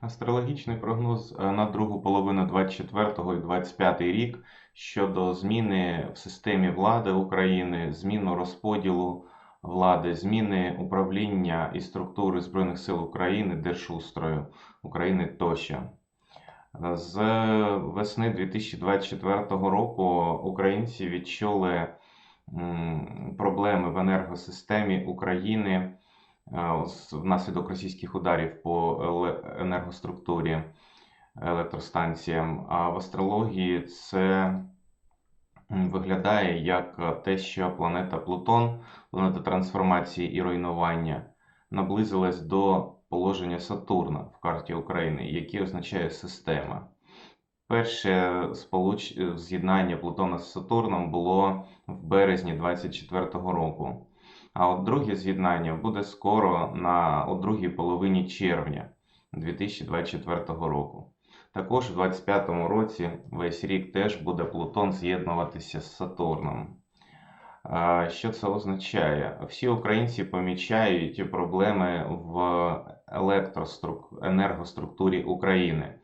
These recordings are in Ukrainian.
Астрологічний прогноз е, на другу половину 24 і 25 рік щодо зміни в системі влади України, зміну розподілу влади, зміни управління і структури Збройних сил України, держустрою України тощо. З весни 2024 року українці відчули проблеми в енергосистемі України е, внаслідок російських ударів по енергоструктурі електростанціям. А в астрології це виглядає як те, що планета Плутон, планета трансформації і руйнування, наблизилась до положення Сатурна в карті України, яке означає система. Перше сполуч... з'єднання Плутона з Сатурном було в березні 24-го року. А от друге з'єднання буде скоро на у другій половині червня 2024 року. Також в 25-му році весь рік теж буде Плутон з'єднуватися з Сатурном. Що це означає? Всі українці помічають проблеми в електрострук... енергоструктурі України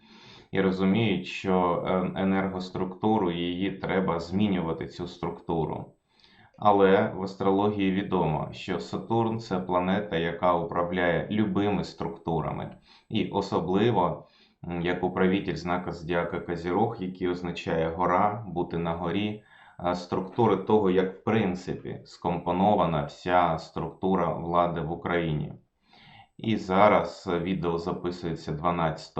і розуміють, що е, енергоструктуру її треба змінювати цю структуру. Але в астрології відомо, що Сатурн це планета, яка управляє любими структурами, і особливо як управитель знака Зодіака Козірог, який означає гора, бути на горі, структури того, як в принципі скомпонована вся структура влади в Україні. І зараз відео записується 12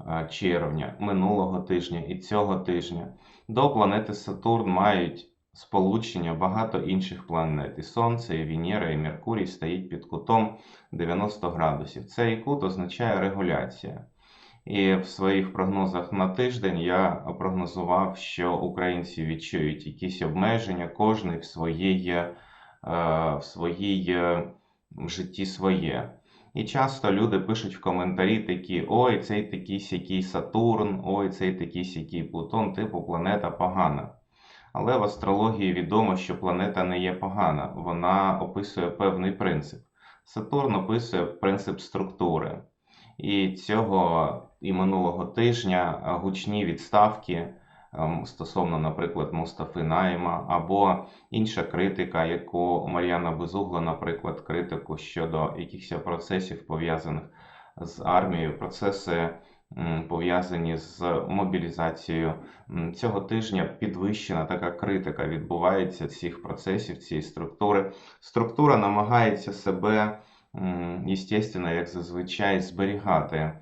е, червня минулого тижня і цього тижня. До планети Сатурн мають сполучення багато інших планет. І Сонце, і Венера, і Меркурій стоїть під кутом 90 градусів. Цей кут означає регуляція. І в своїх прогнозах на тиждень я прогнозував, що українці відчують якісь обмеження, кожний в своїй, е, в своїй е, житті своє. І часто люди пишуть в коментарі такі: ой, цей такий сякий Сатурн, ой, цей такий сякий Плутон, типу планета погана. Але в астрології відомо, що планета не є погана, вона описує певний принцип. Сатурн описує принцип структури. І цього і минулого тижня гучні відставки ем, стосовно, наприклад, Мустафи Найма, або інша критика, яку Мар'яна Безугла, наприклад, критику щодо якихось процесів пов'язаних з армією, процеси пов'язані з мобілізацією. Цього тижня підвищена така критика відбувається цих процесів, цієї структури. Структура намагається себе, естественно, як зазвичай, зберігати.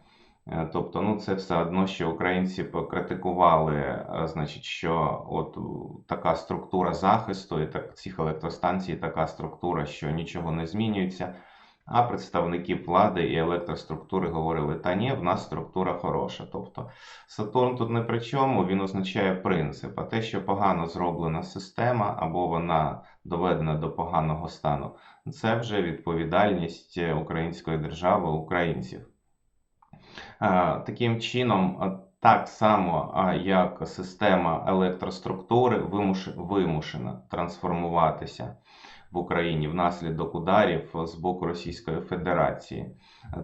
Е, Тобто, ну це все одно, що українці покритикували, е, значить, що от така структура захисту і так цих електростанцій, така структура, що нічого не змінюється. А представники влади і електроструктури говорили: та ні, в нас структура хороша. Тобто Сатурн тут не при чому, він означає принцип. А те, що погано зроблена система або вона доведена до поганого стану, це вже відповідальність української держави, українців. Таким чином, так само, як система електроструктури вимуш- вимушена трансформуватися в Україні внаслідок ударів з боку Російської Федерації,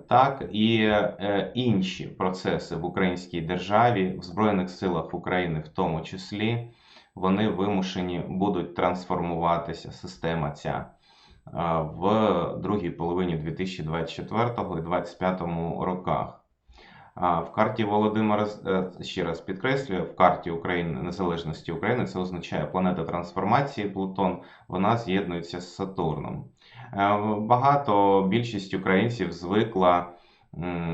так і е, інші процеси в українській державі, в Збройних силах України в тому числі, вони вимушені будуть трансформуватися, система ця е, в другій половині 2024 і 2025 роках. В карті Володимира, е, ще раз підкреслюю, в карті України незалежності України це означає планета трансформації Плутон, вона з'єднується з Сатурном. Е, Багато більшість українців звикла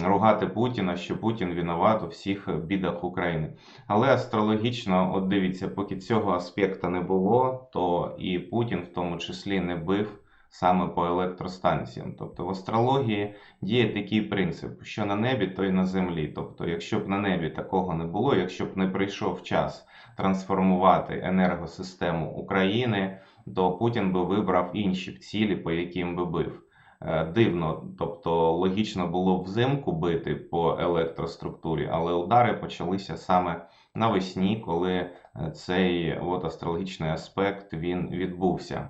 ругати Путіна, що Путін винуват у всіх бідах України. Але астрологічно, от дивіться, поки цього аспекту не було, то і Путін в тому числі не бив саме по електростанціям. Тобто в астрології діє такий принцип, що на небі, то й на землі. Тобто, якщо б на небі такого не було, якщо б не прийшов час трансформувати енергосистему України, то Путін би вибрав інші цілі, по яким би бив. Е, Дивно, тобто логічно було б взимку бити по електроструктурі, але удари почалися саме навесні, коли е, цей от астрологічний аспект він відбувся.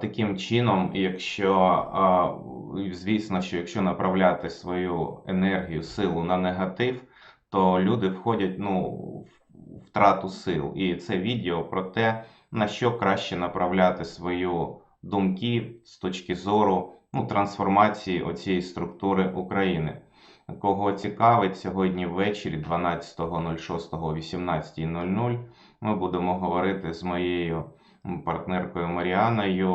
Таким чином, якщо, звісно, що якщо направляти свою енергію, силу на негатив, то люди входять ну, в втрату сил. І це відео про те, на що краще направляти свою думки з точки зору ну, трансформації оцієї структури України. Кого цікавить, сьогодні ввечері 12.06 о 18.00 ми будемо говорити з моєю партнеркою Маріаною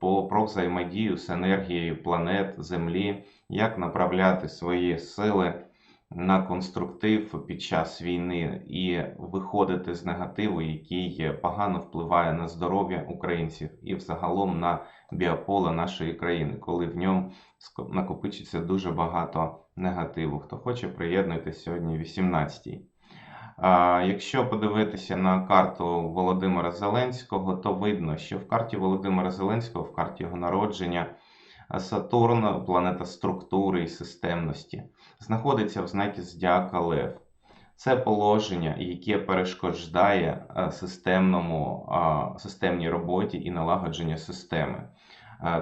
по, про взаємодію з енергією планет Землі, як направляти свої сили на конструктив під час війни і виходити з негативу, який погано впливає на здоров'я українців і взагалом на біополе нашої країни, коли в ньому накопичиться дуже багато негативу. Хто хоче, приєднуйтесь сьогодні 18-й. Якщо подивитися на карту Володимира Зеленського, то видно, що в карті Володимира Зеленського, в карті його народження, Сатурн, планета структури і системності, знаходиться в знакі Здяка Лев. Це положення, яке перешкоджає системному, системній роботі і налагодження системи.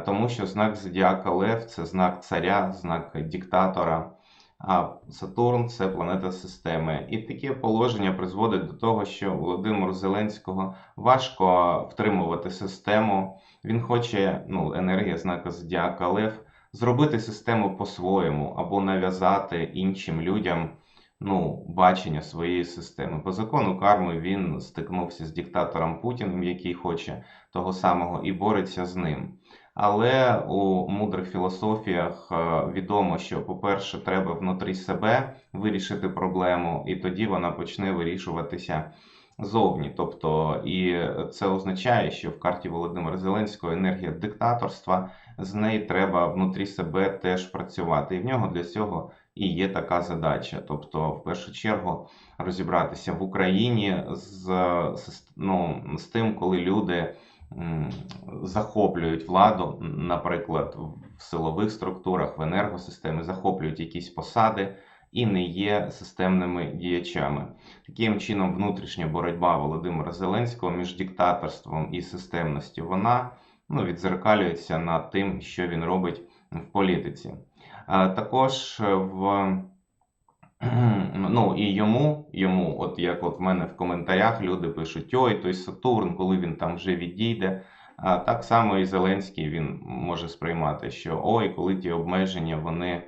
Тому що знак Зодіака Лев це знак царя, знак диктатора. А Сатурн це планета системи. І таке положення призводить до того, що Володимиру Зеленського важко втримувати систему. Він хоче, ну, енергія знака Зодіака Лев, зробити систему по-своєму або нав'язати іншим людям ну, бачення своєї системи. По закону карми він стикнувся з диктатором Путіним, який хоче того самого, і бореться з ним. Але у мудрих філософіях е, відомо, що, по-перше, треба внутрі себе вирішити проблему, і тоді вона почне вирішуватися зовні. Тобто, і це означає, що в карті Володимира Зеленського енергія диктаторства, з неї треба внутрі себе теж працювати. І в нього для цього і є така задача. Тобто, в першу чергу, розібратися в Україні з, ну, з тим, коли люди захоплюють владу, наприклад, в силових структурах, в енергосистемі, захоплюють якісь посади і не є системними діячами. Таким чином, внутрішня боротьба Володимира Зеленського між диктаторством і системністю вона ну, відзеркалюється над тим, що він робить в політиці. Також в Ну і йому, йому, от як от в мене в коментарях люди пишуть: ой, той Сатурн, коли він там вже відійде. А так само і Зеленський він може сприймати, що ой, коли ті обмеження вони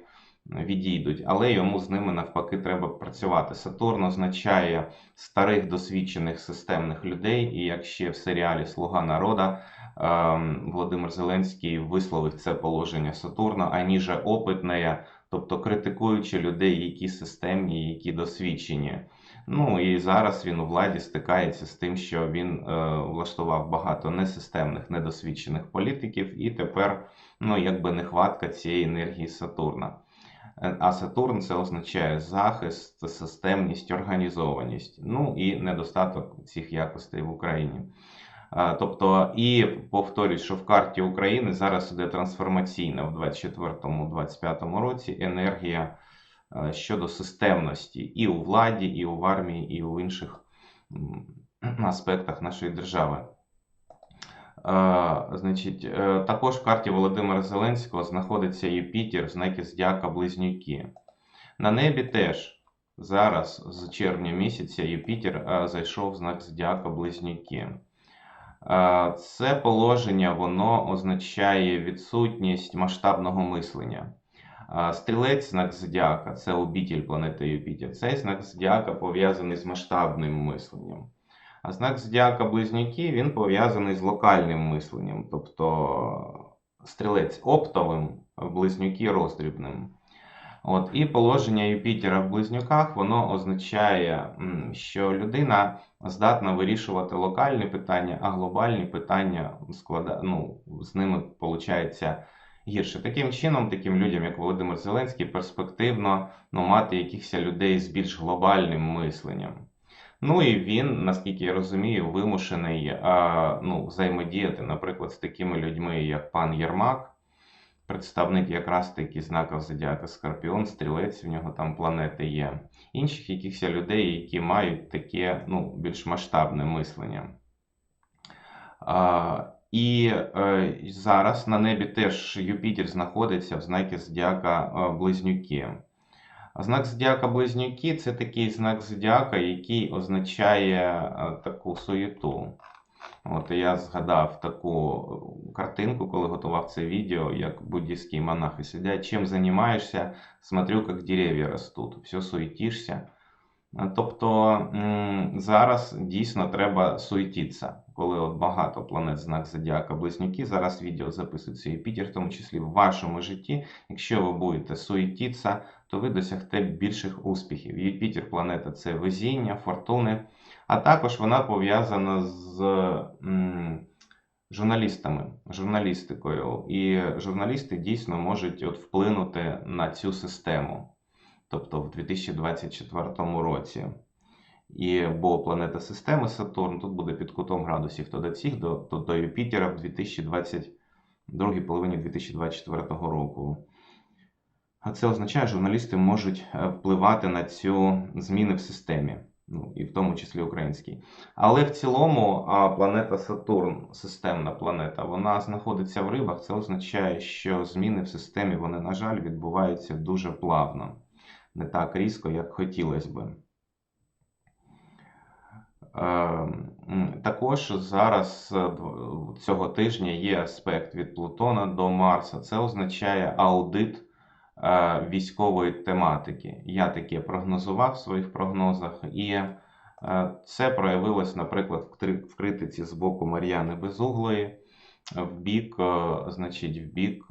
відійдуть, але йому з ними навпаки треба працювати. Сатурн означає старих досвідчених системних людей, і як ще в серіалі Слуга народа ем, Володимир Зеленський висловив це положення Сатурна, аніже опитне тобто критикуючи людей, які системні, які досвідчені. Ну і зараз він у владі стикається з тим, що він е, влаштував багато несистемних, недосвідчених політиків, і тепер ну, якби нехватка цієї енергії Сатурна. Е, а Сатурн це означає захист, системність, організованість, ну і недостаток цих якостей в Україні. Тобто, і повторюсь, що в карті України зараз іде трансформаційна в 2024-2025 році енергія щодо системності і у владі, і у армії, і у інших аспектах нашої держави. Значить, е, Також в карті Володимира Зеленського знаходиться Юпітер в знакі Здяка Близнюки. На небі теж зараз, з червня місяця, Юпітер зайшов в знак Здяка Близнюки. Це положення воно означає відсутність масштабного мислення. Стрілець знак зодіака це обітель планети Юпітер. Цей знак зодіака пов'язаний з масштабним мисленням. А знак зодіака близнюки він пов'язаний з локальним мисленням, тобто стрілець оптовим, близнюки роздрібним. От, І положення Юпітера в близнюках воно означає, що людина здатна вирішувати локальні питання, а глобальні питання склада... ну, з ними виходить гірше. Таким чином, таким людям, як Володимир Зеленський, перспективно ну, мати якихось людей з більш глобальним мисленням. Ну і він, наскільки я розумію, вимушений ну, взаємодіяти, наприклад, з такими людьми, як пан Єрмак представник якраз таки знаків Зодіака Скорпіон, стрілець, в нього там планети є. Інших якихось людей, які мають таке ну, більш масштабне мислення. А, І е, зараз на небі теж Юпітер знаходиться в знакі зодіака е, Близнюки. А Знак зодіака Близнюки це такий знак зодіака, який означає е, таку суєту. От я згадав таку картинку, коли готував це відео, як буддійські монахи сидять. Чим займаєшся? Смотрю, як дерев'я ростуть. Все суетишся. Е, Тобто зараз дійсно треба суетитися, коли от багато планет знак Зодіака Близнюки. Зараз відео записується Юпітер, в тому числі в вашому житті. Якщо ви будете суетитися, то ви досягте більших успіхів. Юпітер планета це везіння, фортуни, а також вона пов'язана з журналістами, журналістикою. І журналісти дійсно можуть от вплинути на цю систему тобто в 2024 році. І бо планета системи Сатурн тут буде під кутом градусів до цих, до, то до Юпітера в 2022 половині 2024 року. А це означає, що журналісти можуть е, впливати на цю зміни в системі, ну і в тому числі українській. Але в цілому планета Сатурн, системна планета, вона знаходиться в рибах. Це означає, що зміни в системі, вони, на жаль, відбуваються дуже плавно не так різко, як хотілося би. Також зараз е, цього тижня є аспект від Плутона до Марса. Це означає аудит військової тематики. Я таке прогнозував в своїх прогнозах, і е, це проявилось, наприклад, в критиці з боку Мар'яни Безуглої в бік, значить, в бік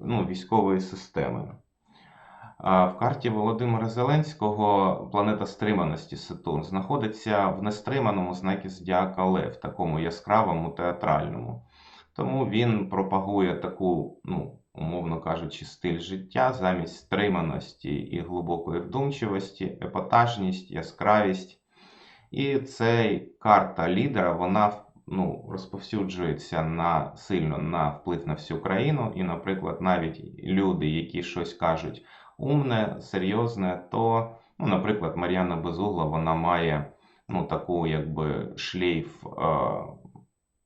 ну, військової системи. В карті Володимира Зеленського планета стриманості Сатурн знаходиться в нестриманому знакі Зодіака Лев, такому яскравому театральному. Тому він пропагує таку, ну, умовно кажучи, стиль життя замість стриманості і глибокої вдумчивості, епатажність, яскравість. І цей карта лідера, вона ну, розповсюджується на сильно на вплив на всю країну. І, наприклад, навіть люди, які щось кажуть умне, серйозне, то, ну, наприклад, Мар'яна Безугла вона має ну, таку якби шлейф е,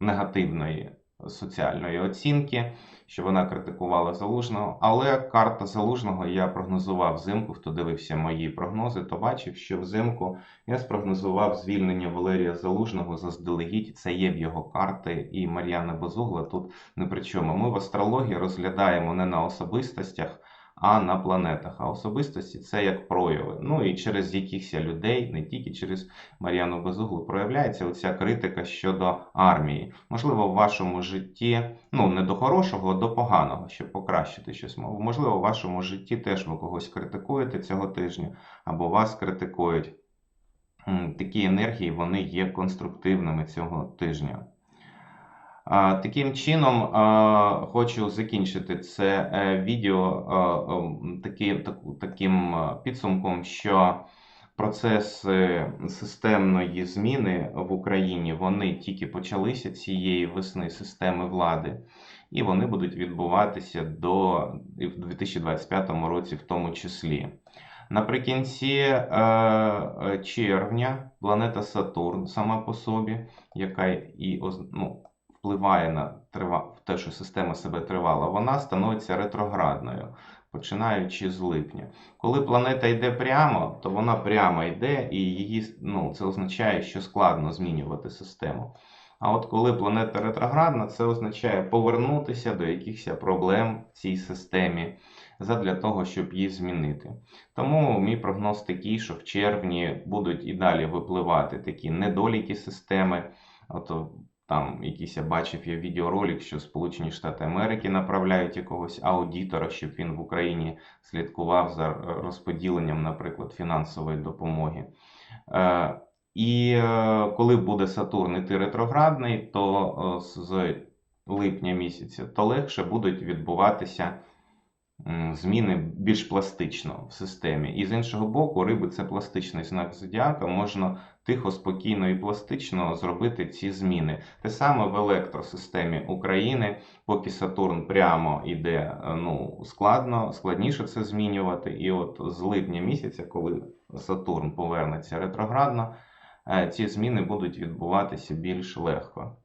негативної соціальної оцінки, що вона критикувала залужного. Але карта залужного я прогнозував взимку. Хто дивився мої прогнози, то бачив, що взимку я спрогнозував звільнення Валерія Залужного заздалегідь. Це є в його карти, і Мар'яна Безугла тут не при чому. Ми в астрології розглядаємо не на особистостях а на планетах. А особистості це як прояви. Ну і через якихось людей, не тільки через Мар'яну Безуглу, проявляється оця критика щодо армії. Можливо, в вашому житті, ну не до хорошого, а до поганого, щоб покращити щось. Можливо, в вашому житті теж ви когось критикуєте цього тижня, або вас критикують. Такі енергії вони є конструктивними цього тижня. Таким чином, хочу закінчити це е, відео таким підсумком, що процеси системної зміни в Україні вони тільки почалися цієї весни системи влади, і вони будуть відбуватися до в 2025 році, в тому числі. Наприкінці е, червня планета Сатурн сама по собі, яка і ну, впливає на те, що система себе тривала, вона становиться ретроградною, починаючи з липня. Коли планета йде прямо, то вона прямо йде, і її, ну, це означає, що складно змінювати систему. А от коли планета ретроградна, це означає повернутися до якихось проблем в цій системі задля того, щоб її змінити. Тому мій прогноз такий, що в червні будуть і далі випливати такі недоліки системи. От там якийсь я бачив я відеоролик, що Сполучені Штати Америки направляють якогось аудитора, щоб він в Україні слідкував за розподіленням, наприклад, фінансової допомоги. Е, і е, коли буде Сатурн іти ретроградний, то е, з липня місяця то легше будуть відбуватися зміни більш пластично в системі. І з іншого боку, риби це пластичний знак зодіака, можна тихо, спокійно і пластично зробити ці зміни. Те саме в електросистемі України, поки Сатурн прямо йде е, ну, складно, складніше це змінювати. І от з липня місяця, коли Сатурн повернеться ретроградно, е, ці зміни будуть відбуватися більш легко.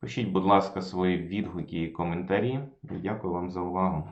Пишіть, будь ласка, свої відгуки і коментарі. Дякую вам за увагу.